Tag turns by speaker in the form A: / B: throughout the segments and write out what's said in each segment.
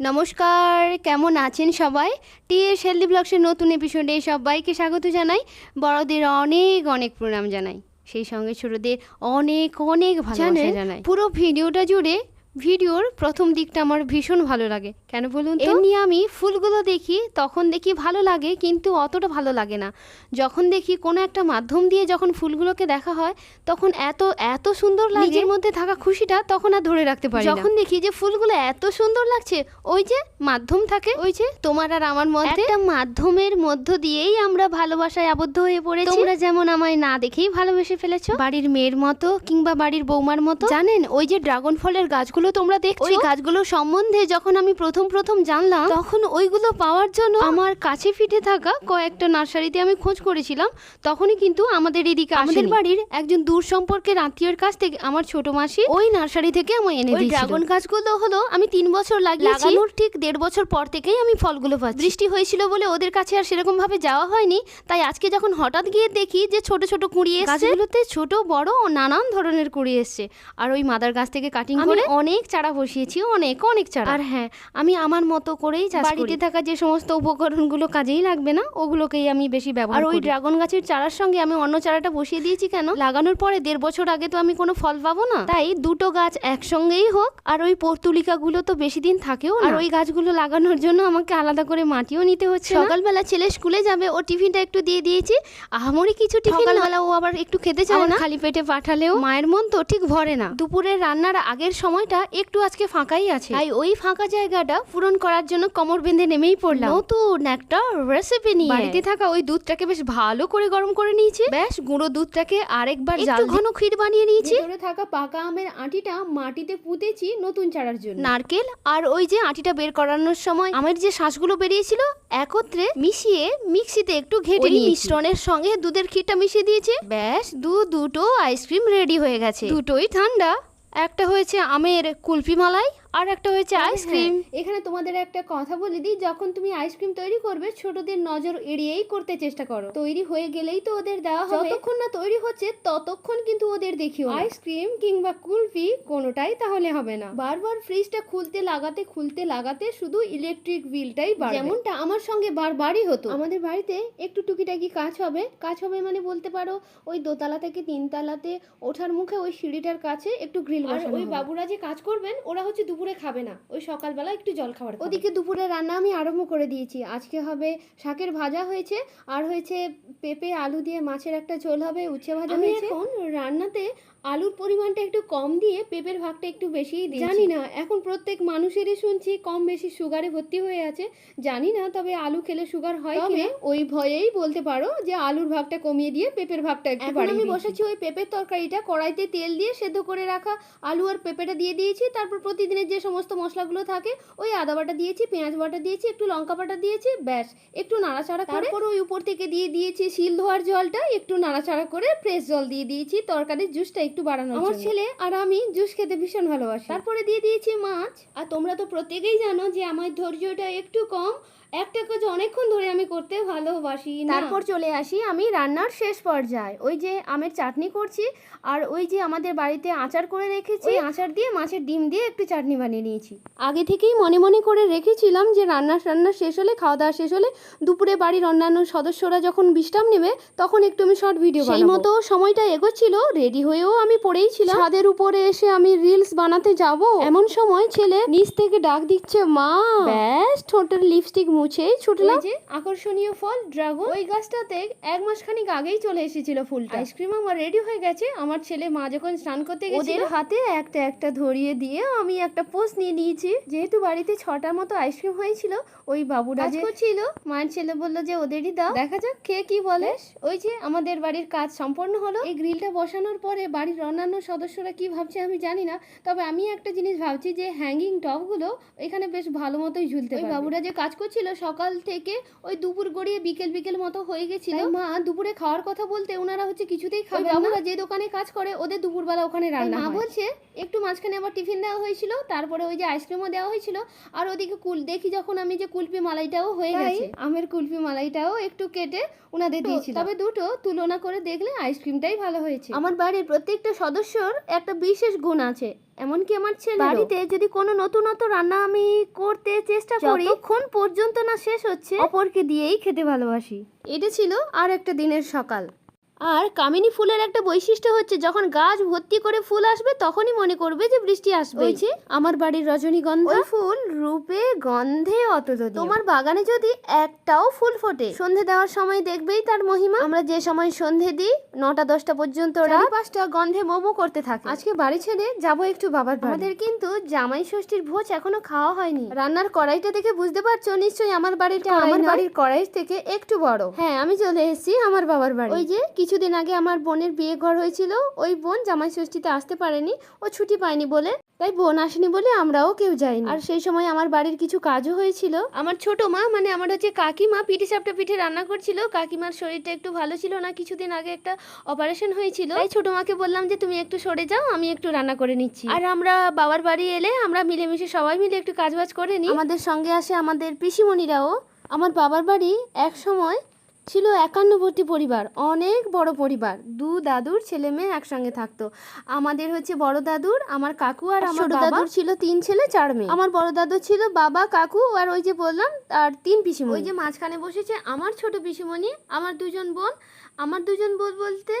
A: নমস্কার কেমন আছেন সবাই? টিএস হেলদি ব্লগসের নতুন এপিসোডে সবাইকে স্বাগত জানাই। বড়দের অনেক অনেক প্রণাম জানাই। সেই সঙ্গে ছোটদের অনেক অনেক ভালোবাসা জানাই। পুরো ভিডিওটা জুড়ে ভিডিওর প্রথম দিকটা আমার ভীষণ ভালো লাগে। কেন বলুন এমনি আমি ফুলগুলো দেখি তখন দেখি ভালো লাগে কিন্তু অতটা ভালো লাগে না। যখন দেখি কোনো একটা মাধ্যম দিয়ে যখন ফুলগুলোকে দেখা হয় তখন এত এত সুন্দর লাগে। নিজের মধ্যে থাকা খুশিটা তখন আর ধরে রাখতে পারি যখন দেখি যে ফুলগুলো এত সুন্দর লাগছে ওই যে মাধ্যম থাকে ওই যে তোমার আর আমার মধ্যে একটা মাধ্যমের মধ্য দিয়েই আমরা ভালোবাসায় আবদ্ধ হয়ে পড়েছি। তোমরা যেমন আমায় না দেখেই ভালোবেসে ফেলেছো। বাড়ির মেয়ের মতো কিংবা বাড়ির বৌমার মতো। জানেন ওই যে ড্রাগন ফলের গাছগুলো তোমরা দেখছ? ওই গাছগুলো সম্বন্ধে যখন আমি প্রথম প্রথম জানলাম তখন ওইগুলো পাওয়ার জন্য আমার কাছে ফিটে থাকা কয়েকটা নার্সারিতে আমি খোঁজ করেছিলাম। তখনই কিন্তু আমাদের এদিকে আমাদের বাড়ির একজন দূর সম্পর্কের আত্মীয়র কাছ থেকে আমার ছোট মাসি ওই নার্সারি থেকে আমায় এনে দিয়েছিল। ড্রাগন গাছগুলো হলো আমি তিন বছর লাগিয়েছি। লাগানোর ঠিক দেড় বছর পর থেকেই আমি ফলগুলো পাচ্ছি। বৃষ্টি হয়েছিল বলে ওদের কাছে আর সেরকম ভাবে যাওয়া হয়নি। তাই আজকে যখন হঠাৎ গিয়ে দেখি যে ছোট ছোট কুড়ি এসছে গাছগুলোতে ছোট বড় নানান ধরনের কুড়ি এসছে। আর ওই মাদার গাছ থেকে কাটিং করে অনেক চারা বসিয়েছি অনেক অনেক চারা। আর হ্যাঁ আমি আমার মতো করেই বাড়িতে থাকা যে সমস্ত উপকরণগুলো কাজেই লাগবে না ওগুলোকেই আমি বেশি ব্যবহার আর ওই ড্রাগন গাছের চারার সঙ্গে আমি অন্য চারাটা বসিয়ে দিয়েছি কেন? লাগানোর পরে দেড় বছর আগে তো আমি কোনো ফল পাবো না। তাই দুটো গাছ একসঙ্গেই হোক আর ওই পর্তুলিকাগুলো তো বেশি দিন থাকেও আর ওই গাছগুলো লাগানোর জন্য আমাকে আলাদা করে মাটিও নিতে হচ্ছে সকালবেলা ছেলে স্কুলে যাবে ও টিফিনটা একটু দিয়ে দিয়েছি। আহামরি কিছু টিফিন সকালবেলা ও আবার একটু খেতে চায় না। খালি পেটে পাঠালেও মায়ের মন তো ঠিক ভরে না। দুপুরের রান্নার আগের সময়টা একটু আজকে ফাঁকাই আছে। তাই ওই ফাঁকা জায়গাটা পূরণ করার জন্য কোমর বেঁধে নেমেই পড়লাম। নতুন একটা রেসিপি নিয়ে। বাড়িতে থাকা ওই দুধটাকে বেশ ভালো করে গরম করে নিয়েছি। বেশ গুঁড়ো দুধটাকে আরেকবার জাল ঘন ক্ষীর বানিয়ে নিয়েছি।
B: ভেতরে থাকা পাকা আমের আটিটা মাটিতে পুঁতেছি নতুন চারার জন্য।
A: নারকেল আর ওই যে আটিটা বের করানোর সময় আমের যে শ্বাসগুলো বেরিয়েছিল একত্রে মিশিয়ে মিক্সিতে একটু ঘেটে নিয়ে মিশ্রণের সঙ্গে দুধের ক্ষীরটা মিশিয়ে দিয়েছে। ব্যাস দু দুটো আইসক্রিম রেডি হয়ে গেছে। দুটোই ঠান্ডা। একটা হয়েছে আমের কুলফি মালাই আর একটা হয়েছে আইসক্রিম
B: হ্যাঁ, এখানে তোমাদের একটা কথা বলে দিই যখন তুমি আইসক্রিম তৈরি করবে ছোটদের নজর এড়িয়েই করতে চেষ্টা করো। তৈরি হয়ে গেলেই তো ওদের দেওয়া হবে। যতক্ষণ না তৈরি হচ্ছে ততক্ষণ কিন্তু ওদের দেখিও আইসক্রিম কিংবা কুলফি কোনোটাই তাহলে হবে না। বারবার ফ্রিজটা খুলতে লাগাতে খুলতে লাগাতে শুধু ইলেকট্রিক বিলটাই বাড়বে। যেমনটা আমার সঙ্গে বারবারই হতো। আমাদের বাড়িতে একটু টুকিটাকি কাজ হবে। কাজ হবে মানে বলতে পারো ওই দোতলা থেকে তিনতলাতে ওঠার মুখে ওই সিঁড়িটার কাছে একটু গ্রিল আর ওই বাবুরা যে কাজ করবেন ওরা হচ্ছে দুপুরে খাবে না। ওই সকালবেলা একটু জল খাবার ওদিকে দুপুরে রান্না আমি আরম্ভ করে দিয়েছি। আজকে হবে শাকের ভাজা হয়েছে আর হয়েছে পেঁপে আলু দিয়ে মাছের একটা ঝোল হবে উচ্ছে ভাজা হয়েছে। এখন রান্নাতে আলুর পরিমাণটা একটু কম দিয়ে পেঁপের ভাগটা একটু বেশিই দিই জানি না এখন প্রত্যেক মানুষেরই শুনছি কম বেশি সুগারে ভর্তি হয়ে আছে। জানি না তবে আলু খেলে সুগার হয় তবে ওই ভয়েই বলতে পারো যে আলুর ভাগটা কমিয়ে দিয়ে পেঁপের ভাগটা একটু বাড়িয়ে আমি বসেছি ওই পেঁপের তরকারিটা কড়াইতে তেল দিয়ে সেদ্ধ করে রাখা আলু আর পেঁপেটা দিয়ে দিয়েছি। তারপর প্রতিদিনের যে সমস্ত মশলাগুলো থাকে ওই আদা বাটা দিয়েছি পেঁয়াজ বাটা দিয়েছি একটু লঙ্কা বাটা দিয়েছি ব্যাস। একটু নাড়াচাড়া করে তারপর ওই উপর থেকে দিয়ে দিয়েছি শিল ধোয়ার জলটা একটু নাড়াচাড়া করে ফ্রেশ জল দিয়ে দিয়েছি। তরকারির জুসটা একটু বাড়ানো আমার ছেলে আর আমি জুস খেতে ভীষণ ভালোবাসি। তারপরে দিয়ে দিয়েছি মাছ। আর তোমরা তো প্রত্যেকেই জানো যে আমার ধৈর্যটা একটু কম। একটা কাজ অনেকক্ষণ ধরে আমি করতে ভালোবাসি তারপর চলে আসি আমি রান্নার শেষ পর্যায়ে। ওই যে আমের চাটনি করছি আর ওই যে আমাদের বাড়িতে আচার করে রেখেছি আচার দিয়ে মাছের ডিম দিয়ে একটু চাটনি বানিয়ে নিয়েছি। আগে থেকেই মনে মনে করে রেখেছিলাম যে রান্না রান্না শেষ হলে খাওয়া দাওয়া শেষ হলে দুপুরে বাড়ির অন্যান্য সদস্যরা যখন বিশ্রাম নেবে তখন একটু আমি শর্ট ভিডিও সেই মতো সময়টা এগোচ্ছিল রেডি হয়েও আমি পড়েই ছিলাম। ছাদের উপরে এসে আমি রিলস বানাতে যাব। এমন সময় ছেলে নিচ থেকে ডাক দিচ্ছে মা! ব্যাস ঠোঁটের লিপস্টিক মুছেই ছুটলাম যে আকর্ষণীয় ফল ড্রাগন। ওই গাছটাতে এক মাস খানিক আগেই চলে এসেছিল ফুলটা। আইসক্রিম আমার রেডি হয়ে গেছে। আমার ছেলে মা যখন স্নান করতে গেছে ওদের হাতে একটা একটা ধরিয়ে দিয়ে আমি একটা পোস্ট নিয়ে নিয়েছি। যেহেতু বাড়িতে ছটার মতো আইসক্রিম হয়েছিল ওই বাবুরা যে ছিল মায়ের ছেলে বলল যে ওদেরই দাও। দেখা যাক কে কি বলে। ওই যে আমাদের বাড়ির কাজ সম্পন্ন হলো। এই গ্রিলটা বসানোর পরে বাড়ির অন্যান্য সদস্যরা কি ভাবছে আমি জানি না। তবে আমি একটা জিনিস ভাবছি যে হ্যাঙ্গিং টপগুলো এখানে বেশ ভালো মতোই ঝুলতে ওই বাবুরা যে কাজ করছিল সকাল থেকে ওই দুপুর গড়িয়ে বিকেল বিকেল মতো হয়ে গেছিল। মা দুপুরে খাওয়ার কথা বলতে ওনারা হচ্ছে কিছুতেই খাবে বাবুরা যে দোকানে কাজ করে ওদের দুপুরবেলা ওখানে রান্না মা বলছে একটু মাঝখানে আবার টিফিন দেওয়া হয়েছিল তারপরে ওই যে আইসক্রিমও দেওয়া হয়েছিল আর ওদিকে কুল দেখি যখন আমি যে কুলপি মালাইটাও হয়ে গেছে। আমের কুলপি মালাইটাও একটু কেটে ওনাদের দিয়েছিল। তবে দুটো তুলনা করে দেখলে আইসক্রিমটাই ভালো হয়েছে। আমার বাড়ির প্রত্যেকটা সদস্যর একটা বিশেষ গুণ আছে। এমনকি আমার ছেলে বাড়িতে যদি কোনো নতুনত্ব রান্না আমি করতে চেষ্টা করি যতক্ষণ পর্যন্ত না শেষ হচ্ছে অপরকে দিয়েই খেতে ভালোবাসি। এটা ছিল আর একটা দিনের সকাল। আর কামিনী ফুলের একটা বৈশিষ্ট্য হচ্ছে যখন গাছ ভর্তি করে ফুল আসবে তখনই মনে করবে যে বৃষ্টি আসবে। ওই যে আমার বাড়ির রজনীগন্ধা। ফুল রূপে গন্ধে অতুলনীয়। তোমার বাগানে যদি একটাও ফুল ফোটে সন্ধে দেওয়ার সময় দেখবেই তার মহিমা। আমরা যে সময় সন্ধে দিই নটা দশটা পর্যন্ত ওরা পাঁচটা গন্ধে মোমো করতে থাকে। আজকে বাড়ি ছেড়ে যাব একটু বাবার। আমাদের কিন্তু জামাই ষষ্ঠীর ভোজ এখনও খাওয়া হয়নি। রান্নার কড়াইটা দেখে বুঝতে পারছ নিশ্চয়ই আমার বাড়িটা আমার বাড়ির কড়াই থেকে একটু বড়। হ্যাঁ আমি চলে এসেছি আমার বাবার বাড়ি। ওই যে কিছুদিন আগে আমার বোনের বিয়ে ঘর হয়েছিল, ওই বোন জামাই ষষ্ঠীতে আসতে পারেনি, ও ছুটি পায়নি বলে। তাই বোন আসেনি বলে আমরাও কেউ যাইনি। আর সেই সময় আমার বাড়ির কিছু কাজও হয়েছিল। আমার ছোট মা মানে আমার হচ্ছে কাকিমা, পিঠে সাপটা পিঠে রান্না করছিল। কাকিমার শরীরটা একটু ভালো ছিল না, কিছুদিন আগে একটা অপারেশন হয়েছিল। তাই ছোট মাকে বললাম যে, তুমি একটু সরে যাও, আমি একটু রান্না করে নিচ্ছি। আর আমরা বাবার বাড়ি এলে আমরা মিলেমিশে সবাই মিলে একটু কাজবাজ করে নিই। আমাদের সঙ্গে আসে আমাদের পিসিমণিরাও। আমার বাবার বাড়ি এক সময় ছিল একান্নবর্তী পরিবার অনেক বড় পরিবার। দু দাদুর ছেলে মেয়ে একসঙ্গে থাকতো। আমাদের হচ্ছে বড় দাদুর আমার কাকু আর আমার ছোট দাদুর ছিল তিন ছেলে চার মেয়ে। আমার বড় দাদু ছিল বাবা কাকু আর ওই যে বললাম আর তিন পিসিমণি। ওই যে মাঝখানে বসেছে আমার ছোট পিসিমণি আমার দুজন বোন। আমার দুজন বোন বলতে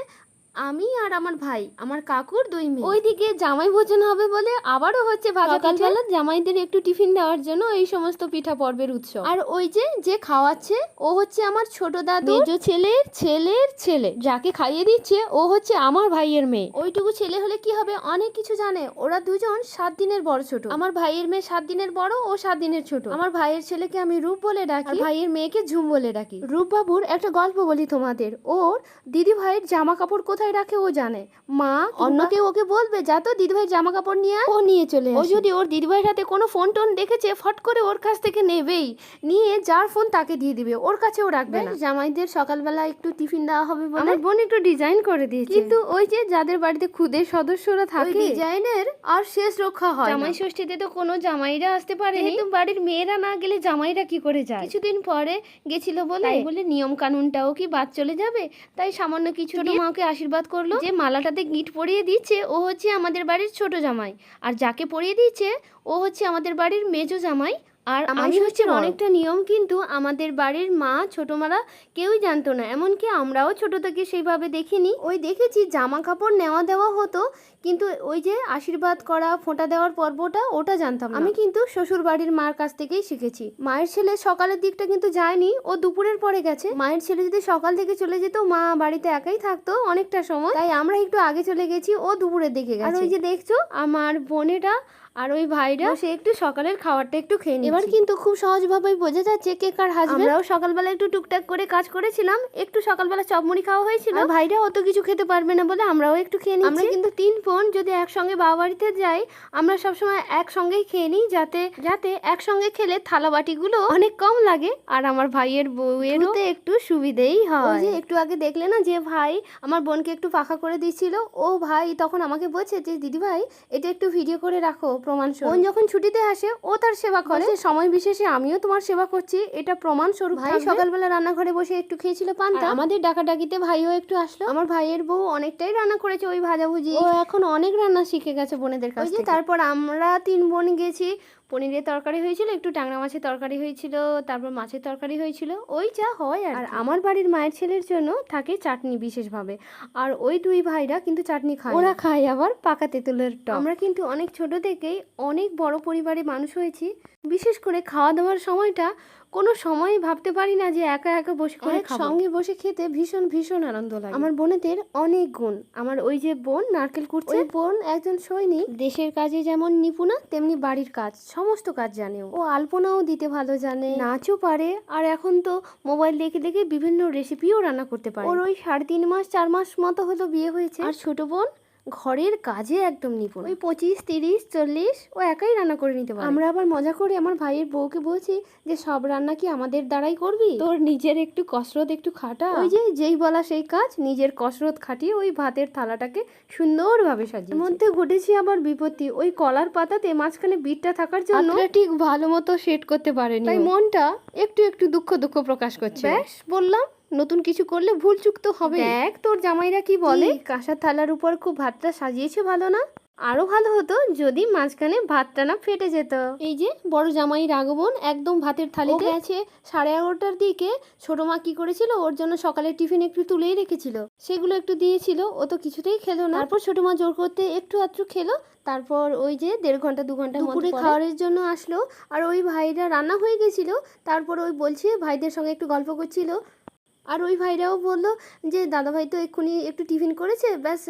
B: আমি আর আমার ভাই আমার কাকুর দুই মেয়ে। ওইদিকে জামাই ভোজন হবে বলে আবারও হচ্ছে সকালবেলা জামাইদের একটু টিফিন দেওয়ার জন্য এই সমস্ত পিঠা পর্বের উৎসব। আর ওই যে যে খাওয়াচ্ছে ও হচ্ছে আমার ছোট দাদু। মেজো ছেলের ছেলের ছেলে যাকে খাইয়ে দিচ্ছে ও হচ্ছে আমার ভাইয়ের মেয়ে। ওইটুকু ছেলে হলে কি হবে? অনেক কিছু জানে। ওরা দুজন সাত দিনের বড় ছোট। আমার ভাইয়ের মেয়ে সাত দিনের বড় ও সাত দিনের ছোট। আমার ভাইয়ের ছেলেকে আমি রূপ বলে ডাকি। ভাইয়ের মেয়েকে ঝুম বলে ডাকি। রূপ বাবুর একটা গল্প বলি তোমাদের। ওর দিদি ভাইয়ের জামা কাপড় কোথায় রাখে ও জানে। মা অন্য কেউ ওকে বলবে যা তো দিদি ভাইয়ের জামা কাপড় নিয়ে ও নিয়ে চলে ও যদি ওর দিদি ভাইয়ের হাতে কোনো ফোন টোন দেখেছে ফট করে ওর কাছ থেকে নেবেই। নিয়ে যার ফোন তাকে দিয়ে দিবে ওর কাছেও রাখবে না। জামাইদের সকালবেলা একটু টিফিন দেওয়া হবে বলে। আমার বোন একটু ডিজাইন করে দিয়েছে। কিন্তু ওই যে যাদের বাড়িতে খুদের সদস্যরা থাকে ডিজাইনের আর শেষ রক্ষা হয় জামাই ষষ্ঠীতে তো কোনো জামাইরা আসতে পারে কিন্তু বাড়ির মেয়েরা না গেলে জামাইরা কি করে যায়? কিছুদিন পরে গেছিল বলে বলে নিয়ম কানুনটাও কি বাদ চলে যাবে? তাই সামান্য কিছু মাকে আশীর্বাদ করল যে মালাটাতে গিট পরিয়ে দিচ্ছে ও হচ্ছে আমাদের বাড়ির ছোট জামাই। আর যাকে পরিয়ে দিচ্ছে ও হচ্ছে আমাদের বাড়ির মেজো জামাই। আর আমি হচ্ছে অনেকটা নিয়ম কিন্তু আমাদের বাড়ির মা ছোট মারা কেউই জানতো না। এমনকি আমরাও ছোট থেকে সেইভাবে দেখিনি। ওই দেখেছি জামা কাপড় নেওয়া দেওয়া হতো কিন্তু ওই যে আশীর্বাদ করা ফোঁটা দেওয়ার পর্বটা ওটা জানতাম আমি কিন্তু শ্বশুর বাড়ির মার কাছ থেকেই শিখেছি। মায়ের ছেলে সকালের দিকটা কিন্তু যায়নি ও দুপুরের পরে গেছে। মায়ের ছেলে যদি সকাল থেকে চলে যেত মা বাড়িতে একাই থাকতো অনেকটা সময়। তাই আমরা একটু আগে চলে গেছি ও দুপুরের দিকে গেছে। আর ওই যে দেখছ আমার বোনেরা আর ওই ভাইরা সে একটু সকালের খাবারটা একটু খেয়ে এবার কিন্তু খুব সহজভাবেই বোঝা যাচ্ছে কে কার হাসবে আমরাও সকালবেলা একটু টুকটাক করে কাজ করেছিলাম একটু সকালবেলা চপমুড়ি খাওয়া হয়েছিল। ভাইরা অত কিছু খেতে পারবে না বলে আমরাও একটু খেয়ে নিই আমরা কিন্তু তিন বোন যদি একসঙ্গে বাবা বাড়িতে যাই আমরা সবসময় একসঙ্গেই খেয়ে নিই যাতে যাতে একসঙ্গে খেলে থালা বাটিগুলো অনেক কম লাগে আর আমার ভাইয়ের বউয়েরও একটু সুবিধেই হয় ওই যে একটু আগে দেখলে না যে ভাই আমার বোনকে একটু পাখা করে দিয়েছিল ও ভাই তখন আমাকে বলছে যে দিদি ভাই এটা একটু ভিডিও করে রাখো প্রমাণ বোন যখন ছুটিতে আসে ও তার সেবা করে। সময় বিশেষে আমিও তোমার সেবা করছি এটা প্রমাণ স্বরূপ ভাই সকালবেলা রান্নাঘরে বসে একটু খেয়েছিল পান্তা আমাদের ডাকাডাকিতে ভাইও একটু আসলো। আমার ভাইয়ের বউ অনেকটাই রান্না করেছে ওই ভাজাভুজি। ও এখন অনেক রান্না শিখে গেছে বোনেদের কাছে তারপর আমরা তিন বোন গেছি পনিরের তরকারি হয়েছিল একটু ট্যাংরা মাছের তরকারি হয়েছিল তারপর মাছের তরকারি হয়েছিল ওই যা হয় আর আমার বাড়ির মায়ের ছেলের জন্য থাকে চাটনি বিশেষভাবে। আর ওই দুই ভাইরা কিন্তু চাটনি খায় ওরা খায় আবার পাকা তেঁতুলের টক। আমরা কিন্তু অনেক ছোট থেকেই অনেক বড় পরিবারে মানুষ হয়েছি। বিশেষ করে খাওয়া দাওয়ার সময়টা কোনো সময় ভাবতে পারি না যে একা একা বসে করে সঙ্গে বসে খেতে ভীষণ ভীষণ আনন্দ লাগে। আমার বোনেদের অনেক গুণ। আমার ওই যে বোন নারকেল ওই বোন একজন সৈনিক। দেশের কাজে যেমন নিপুণা তেমনি বাড়ির কাজ। সমস্ত কাজ জানে। ও। আলপনাও দিতে ভালো জানে। নাচও পারে। আর এখন তো মোবাইল দেখে দেখে বিভিন্ন রেসিপিও রান্না করতে পারে। ওর ওই সাড়ে তিন মাস, চার মাস মতো হলো বিয়ে হয়েছে। আর ছোট বোন? ঘরের কাজে একদম নিপুণ ওই পঁচিশ তিরিশ চল্লিশ ও একাই রান্না করে নিতে পারে। আমরা আবার মজা করে আমার ভাইয়ের বউকে বলছি যে সব রান্না কি আমাদের দ্বারাই করবি? তোর নিজের একটু কসরত একটু খাটা। ওই যে যেই বলা সেই কাজ নিজের কসরত খাটিয়ে ওই ভাতের থালাটাকে সুন্দরভাবে সাজিয়ে মধ্যে ঘটেছে আবার বিপত্তি ওই কলার পাতাতে মাঝখানে বিটটা থাকার জন্য ঠিক ভালো মতো সেট করতে পারেনি তাই মনটা একটু একটু দুঃখ দুঃখ প্রকাশ করছে। ব্যাস বললাম নতুন কিছু করলে ভুল চুক তো হবে দেখ তোর জামাইরা কি বলে? কাঁসার থালার উপর খুব ভাতটা সাজিয়েছে ভালো না? আরও ভালো হতো যদি মাঝখানে ভাতটা না ফেটে যেত। এই যে বড় জামাই আগমন একদম ভাতের থালিতে আছে সাড়ে এগারোটার দিকে ছোট মা কি করেছিল ওর জন্য সকালে টিফিন একটু তুলেই রেখেছিল। সেগুলো একটু দিয়েছিল ও তো কিছুতেই খেলো না। তারপর ছোট মা জোর করতে একটু আধটু খেলো তারপর ওই যে দেড় ঘণ্টা দু ঘণ্টা দুপুরে খাওয়ারের জন্য আসলো আর ওই ভাইরা রান্না হয়ে গেছিল তারপর ওই বলছে ভাইদের সঙ্গে একটু গল্প করছিল আর ওই ভাইরাও বলল যে দাদা ভাই তো এক্ষুনি একটু টিফিন করেছে ব্যাস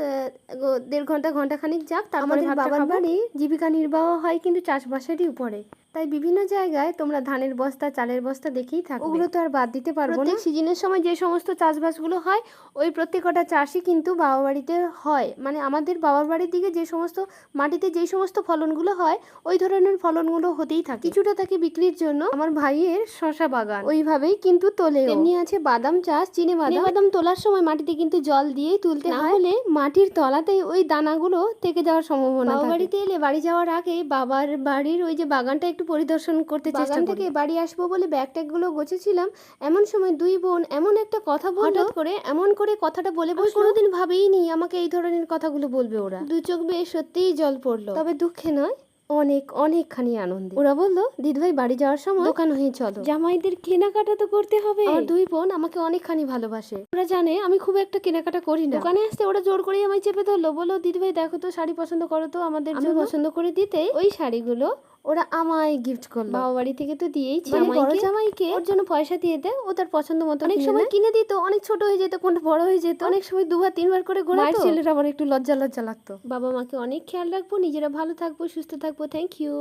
B: দেড় ঘণ্টা ঘণ্টা খানিক যাক তারপরে বাবার বাড়ি জীবিকা নির্বাহ হয় কিন্তু চাষবাসেরই উপরে। তাই বিভিন্ন জায়গায় তোমরা ধানের বস্তা চালের বস্তা দেখেই থাকো ওগুলো তো আর বাদ দিতে পারব না। সিজনের সময় যে সমস্ত চাষবাসগুলো হয় ওই প্রত্যেকটা চাষই কিন্তু বাবা বাড়িতে হয়। মানে আমাদের বাবার বাড়ির দিকে যে সমস্ত মাটিতে যে সমস্ত ফলনগুলো হয় ওই ধরনের ফলনগুলো হতেই থাকে। কিছুটা থাকে বিক্রির জন্য আমার ভাইয়ের শশা বাগান। ওইভাবেই কিন্তু তোলে এমনি আছে বাদাম চাষ চিনে বাদাম। বাদাম তোলার সময় মাটিতে কিন্তু জল দিয়েই তুলতে হলে মাটির তলাতেই ওই দানাগুলো থেকে যাওয়ার সম্ভাবনা বাড়িতে এলে বাড়ি যাওয়ার আগে বাবার বাড়ির ওই যে বাগানটা একটু পরিদর্শন করতে চেষ্টা থেকে বাড়ি আসব বলে ব্যাগ ট্যাগগুলো গোছেছিলাম এমন সময় দুই বোন এমন একটা কথা বলল। হঠাৎ করে এমন করে কথাটা বলে বসে কোনোদিন ভাবেইনি আমাকে এই ধরনের কথাগুলো বলবে ওরা। দু চোখ বেয়ে সত্যিই জল পড়ল। তবে দুঃখে নয় অনেক অনেকখানি আনন্দে। ওরা বলল দিদিভাই বাড়ি যাওয়ার সময় দোকান হয়ে চলো। জামাইদের কেনাকাটা তো করতে হবে। আমার দুই বোন আমাকে অনেকখানি ভালোবাসে। ওরা জানে আমি খুব একটা কেনাকাটা করি না। দোকানে আসতে ওরা জোর করেই আমায় চেপে ধরলো। বলো দিদিভাই দেখো তো শাড়ি পছন্দ করো তো আমাদের জন্য। পছন্দ করে দিতে ওই শাড়িগুলো ওরা আমায় গিফট করল। বাবা বাড়ি থেকে তো দিয়েইছে মানে বড় জামাইকে ওর জন্য পয়সা দিয়ে দে ও তার পছন্দ মতো। অনেক সময় কিনে দিত অনেক ছোট হয়ে যেত কোনটা বড় হয়ে যেত। অনেক সময় দুবার তিনবার করে ঘোরাতো। ছেলেরা আমার একটু লজ্জা লজ্জা লাগতো। বাবা মাকে অনেক খেয়াল রাখব নিজেরা ভালো থাকব সুস্থ থাকব। Thank you